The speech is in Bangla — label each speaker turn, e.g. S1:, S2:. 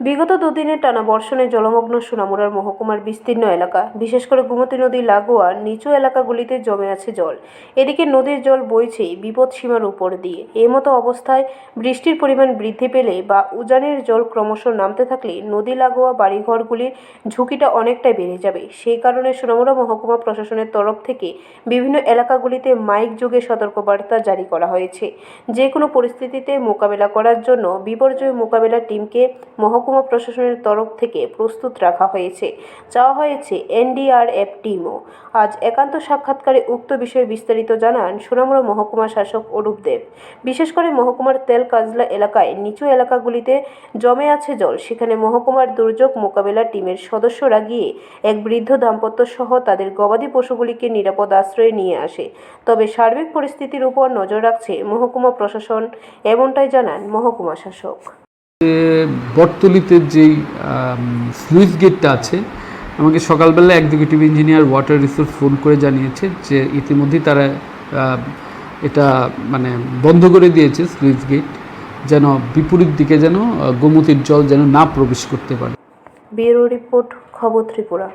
S1: বিগত দুদিনের টানা বর্ষণে জলমগ্ন সোনামুড়ার মহকুমার বিস্তীর্ণ এলাকা, বিশেষ করে গোমতী নদী লাগোয়া নিচু এলাকাগুলিতে জমে আছে জল। এদিকে নদীর জল বইছেই বিপদ সীমার উপর দিয়ে। এমতো অবস্থায় বৃষ্টির পরিমাণ বৃদ্ধি পেলে বা উজানের জল ক্রমশ নামতে থাকলে নদী লাগোয়া বাড়িঘরগুলির ঝুঁকিটা অনেকটাই বেড়ে যাবে। সেই কারণে সোনামুড়া মহকুমা প্রশাসনের তরফ থেকে বিভিন্ন এলাকাগুলিতে মাইক যোগে সতর্কবার্তা জারি করা হয়েছে। যে কোনো পরিস্থিতিতে মোকাবেলা করার জন্য বিপর্যয় মোকাবেলা টিমকে মহকুমা প্রশাসনের তরফ থেকে প্রস্তুত রাখা হয়েছে। চাওয়া হয়েছে এনডিআরএফ টিমও। আজ একান্ত সাক্ষাৎকারে উক্ত বিষয়ে বিস্তারিত জানান সোনামুড়া মহকুমা শাসক অরূপ দেব। বিশেষ করে মহকুমার তেল কাজলা এলাকায় নিচু এলাকাগুলিতে জমে আছে জল। সেখানে মহকুমার দুর্যোগ মোকাবেলা টিমের সদস্যরা গিয়ে এক বৃদ্ধ দাম্পত্য সহ তাদের গবাদি পশুগুলিকে নিরাপদ আশ্রয়ে নিয়ে আসে। তবে সার্বিক পরিস্থিতির উপর নজর রাখছে মহকুমা প্রশাসন, এমনটাই জানান মহকুমা শাসক।
S2: বটতলিতে যেই স্লুইস গেটটা আছে, আমাকে সকালবেলা executive engineer water resource phone করে জানিয়েছে যে ইতিমধ্যেই তারা এটা মানে বন্ধ করে দিয়েছে স্লুইস গেট যেন বিপরীত দিকে যেন গোমতির জল যেন না প্রবেশ করতে পারে।
S1: ব্যুরো রিপোর্ট, খবর ত্রিপুরা।